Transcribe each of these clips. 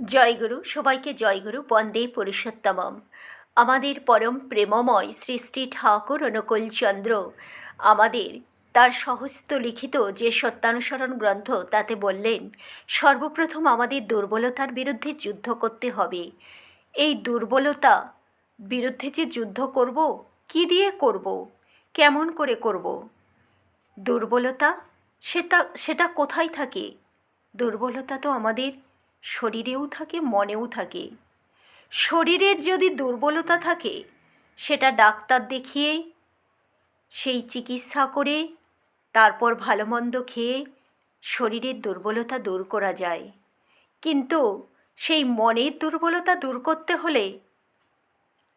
জয়গুরু সবাইকে জয়গুরু বন্দে পুরুষোত্তমম। আমাদের পরম প্রেমময় শ্রী ঠাকুর অনুকূল চন্দ্র, আমাদের তার সহস্ত লিখিত যে সত্যানুসরণ গ্রন্থ তাতে বললেন, সর্বপ্রথম আমাদের দুর্বলতার বিরুদ্ধে যুদ্ধ করতে হবে। এই দুর্বলতা বিরুদ্ধে যে যুদ্ধ করব, কি দিয়ে করব? কেমন করে করব? দুর্বলতা, সেটা সেটা কোথায় থাকে? দুর্বলতা তো আমাদের শরীরেও থাকে, মনেও থাকে। শরীরের যদি দুর্বলতা থাকে, সেটা ডাক্তার দেখিয়ে, সেই চিকিৎসা করে, তারপর ভালো মন্দ খেয়ে শরীরের দুর্বলতা দূর করা যায়। কিন্তু সেই মনের দুর্বলতা দূর করতে হলে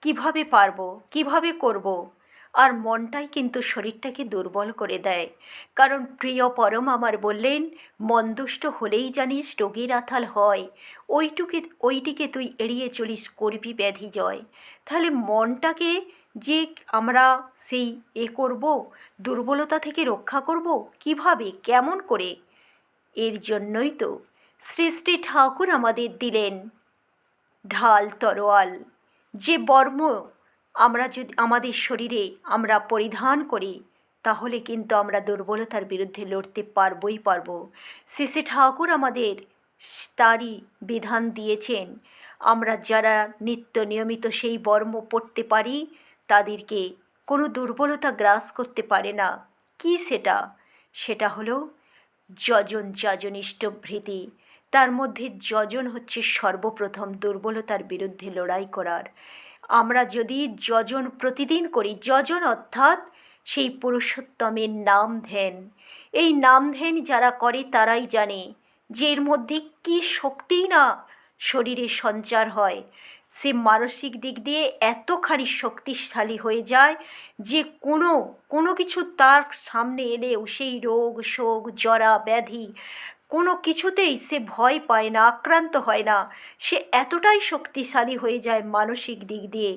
কীভাবে পারব, কীভাবে করব? আর মনটাই কিন্তু শরীরটাকে দুর্বল করে দেয়। কারণ প্রিয় পরম আমার বললেন, মন্দুষ্ট হলেই জানিস রোগীর আথাল হয়। ওইটুকে, ওইটিকে তুই এড়িয়ে চলিস করবি ব্যাধি জয়। তাহলে মনটাকে যে আমরা সেই এ করব, দুর্বলতা থেকে রক্ষা করব, কীভাবে, কেমন করে? এর জন্যই তো শ্রী ঠাকুর আমাদের দিলেন। ঢাল তরোয়াল, যে বর্ম আমরা যদি, আমাদের শরীরে আমরা পরিধান করি, তাহলে কিন্তু আমরা দুর্বলতার বিরুদ্ধে লড়তে পারবই পারব। শ্রী ঠাকুর আমাদের তারই বিধান দিয়েছেন, আমরা যারা নিত্য নিয়মিত সেই বর্ম পড়তে পারি, তাদেরকে কোনো দুর্বলতা গ্রাস করতে পারে না। কি সেটা? সেটা হলো যজন যজনিষ্ঠ ভৃতি। তার মধ্যে যজন হচ্ছে সর্বপ্রথম দুর্বলতার বিরুদ্ধে লড়াই করার। আমরা যদি যজন প্রতিদিন করি, যজন অর্থাৎ সেই পুরুষোত্তমের নাম ধ্যান এই নাম ধ্যান যারা করে তারাই জানে যে এর মধ্যে কী শক্তি না শরীরে সঞ্চার হয়। সে মানসিক দিক দিয়ে এতখানি শক্তিশালী হয়ে যায় যে কোনো কোনো কিছু তার সামনে এলেও সেই রোগ, শোক, জরা, ব্যাধি কোনো কিছুতেই সে ভয় পায় না, আক্রান্ত হয় না। সে এতটাই শক্তিশালী হয়ে যায় মানসিক দিক দিয়ে।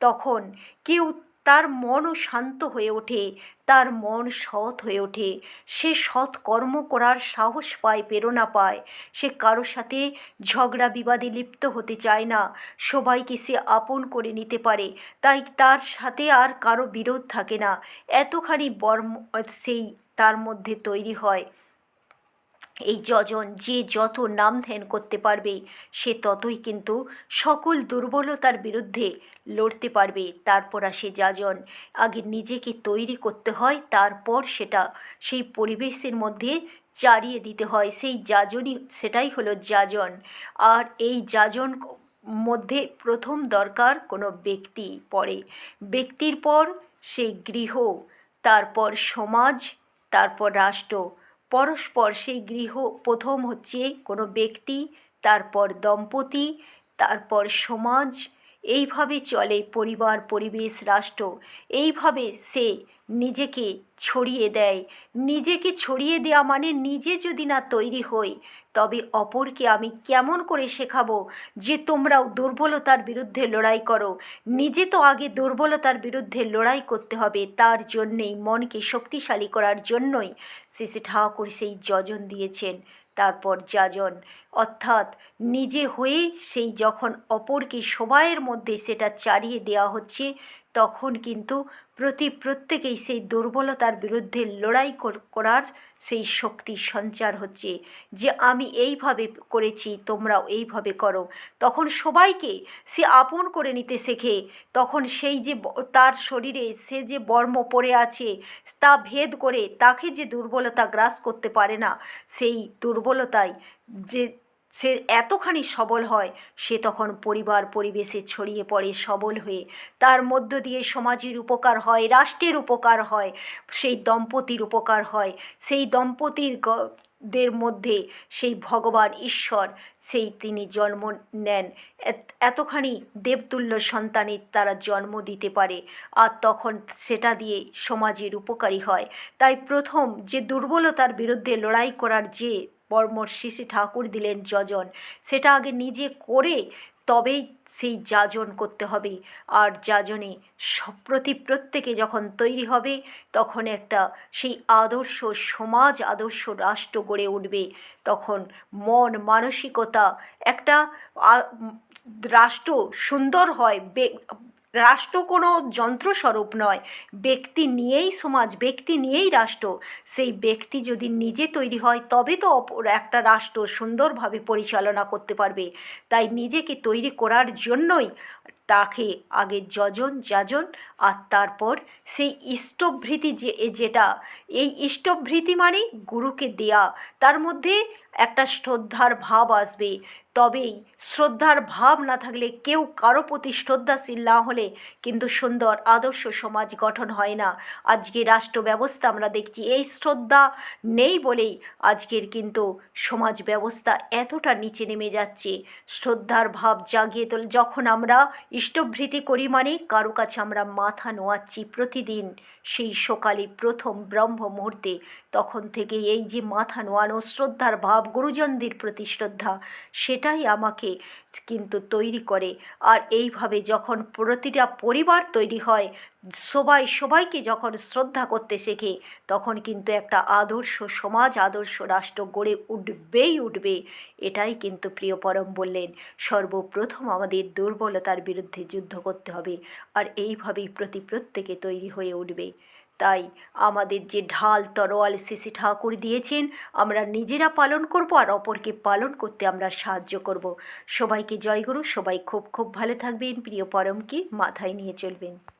তখন কেউ তার মনও শান্ত হয়ে ওঠে, তার মন সৎ হয়ে ওঠে। সে সৎ কর্ম করার সাহস পায়, প্রেরণা পায়। সে কারও সাথে ঝগড়া, বিবাদে লিপ্ত হতে চায় না। সবাইকে সে আপন করে নিতে পারে, তাই তার সাথে আর কারও বিরোধ থাকে না। এতখানি বর্ম, সেই তার মধ্যে তৈরি হয়। এই যজন যে যত নাম ধ্যান করতে পারবে, সে ততই কিন্তু সকল দুর্বলতার বিরুদ্ধে লড়তে পারবে। তারপর আসে যাজন। আগে নিজেকে তৈরি করতে হয়, তারপর সেটা সেই পরিবেশের মধ্যে চারিয়ে দিতে হয়। সেই যাজনই, সেটাই হলো যাজন। আর এই যাজন মধ্যে প্রথম দরকার কোনো ব্যক্তি পড়ে। ব্যক্তির পর সেই গৃহ, তারপর সমাজ, তারপর রাষ্ট্র। পরস্পর সেই গৃহ প্রথম হচ্ছে কোনো ব্যক্তি তারপর দম্পতি তারপর সমাজ এইভাবে চলে পরিবার, পরিবেশ, রাষ্ট্র। এইভাবে সে নিজেকে ছড়িয়ে দেয়। নিজেকে ছড়িয়ে দেওয়া মানে নিজে যদি না তৈরি হই, তবে অপরকে আমি কেমন করে শেখাবো যে তোমরাও দুর্বলতার বিরুদ্ধে লড়াই করো? নিজে তো আগে দুর্বলতার বিরুদ্ধে লড়াই করতে হবে, তার জন্যেই মনকে শক্তিশালী করার জন্যই শ্রী ঠাকুর সেই যজন দিয়েছেন। তারপর যাজন। অর্থাৎ নিজে হয়ে সেই যখন অপরকে সবাইয়ের মধ্যে সেটা চারিয়ে দেওয়া হচ্ছে তখন কিন্তু প্রতি প্রত্যেকেই সেই দুর্বলতার বিরুদ্ধে লড়াই করার সেই শক্তি সঞ্চার হচ্ছে। যে আমি এইভাবে করেছি, তোমরাও এইভাবে করো। তখন সবাইকে সে আপন করে নিতে শেখে। তখন সেই যে তার শরীরে সে যে বর্ম পড়ে আছে, তা ভেদ করে তাকে যে দুর্বলতা গ্রাস করতে পারে না, সেই দুর্বলতায় যে সে এতখানি সবল হয়, সে তখন পরিবার পরিবেশে ছড়িয়ে পড়ে সবল হয়ে। তার মধ্য দিয়ে সমাজের উপকার হয়, রাষ্ট্রের উপকার হয়, সেই দম্পতির উপকার হয়। সেই দম্পতির দের মধ্যে সেই ভগবান ঈশ্বর, সেই তিনি জন্ম নেন। এতখানি দেবতুল্য সন্তানের তারা জন্ম দিতে পারে আর তখন সেটা দিয়ে সমাজের উপকারী হয়। তাই প্রথম যে দুর্বলতার বিরুদ্ধে লড়াই করার যে পরমর শ্রী ঠাকুর দিলেন যজন। সেটা আগে নিজে করে তবেই সেই যাজন করতে হবে। আর যাজনে প্রতি প্রত্যেকে যখন তৈরি হবে, তখন একটা সেই আদর্শ সমাজ, আদর্শ রাষ্ট্র গড়ে উঠবে। তখন মন মানসিকতা একটা রাষ্ট্র সুন্দর হয় রাষ্ট্র কোনো যন্ত্রস্বরূপ নয়। ব্যক্তি নিয়েই সমাজ, ব্যক্তি নিয়েই রাষ্ট্র। সেই ব্যক্তি যদি নিজে তৈরি হয়, তবে তো অপর একটা রাষ্ট্র সুন্দরভাবে পরিচালনা করতে পারবে। তাই নিজেকে তৈরি করার জন্যই তাকে আগে যজন, যাজন, আর তারপর সেই ইষ্টভৃতি যে যেটা, এই ইষ্টভৃতি মানে গুরুকে দেয়া। তার মধ্যে একটা শ্রদ্ধার ভাব আসবে। তবেই শ্রদ্ধার ভাব না থাকলে কেউ কারও প্রতি শ্রদ্ধাশীল না হলে কিন্তু সুন্দর আদর্শ সমাজ গঠন হয় না। আজকে রাষ্ট্র ব্যবস্থা আমরা দেখছি এই শ্রদ্ধা নেই বলেই আজকের কিন্তু সমাজ ব্যবস্থা এতটা নিচে নেমে যাচ্ছে। শ্রদ্ধার ভাব জাগিয়ে তোল যখন আমরা ইষ্টভৃতি করি মানে কারও কাছে আমরা মাথা নোয়াচ্ছি প্রতিদিন সেই সকালে প্রথম ব্রহ্ম মুহূর্তে। তখন থেকে এই যে মাথা নোয়ানো, শ্রদ্ধার ভাব গুরুজনদের প্রতি শ্রদ্ধা সেটাই আমাকে কিন্তু তৈরি করে। আর এইভাবে যখন প্রতিটা পরিবার তৈরি হয়, সবাই, সবাইকে যখন শ্রদ্ধা করতে শেখে, তখন কিন্তু একটা আদর্শ সমাজ, আদর্শ রাষ্ট্র গড়ে উঠবেই উঠবে। এটাই কিন্তু প্রিয় পরম বললেন, সর্বপ্রথম আমাদের দুর্বলতার বিরুদ্ধে যুদ্ধ করতে হবে। আর এইভাবেই প্রতি প্রত্যেকে তৈরি হয়ে উঠবে। তাই আমাদের যে ঢাল তরোয়াল শিশি ঠাকুর দিয়েছেন, আমরা নিজেরা পালন করব আর অপরকে পালন করতে আমরা সাহায্য করব। সবাইকে জয়গুরু, সবাই খুব খুব ভালো থাকবেন, প্রিয় পরমকে মাথায় নিয়ে চলবেন।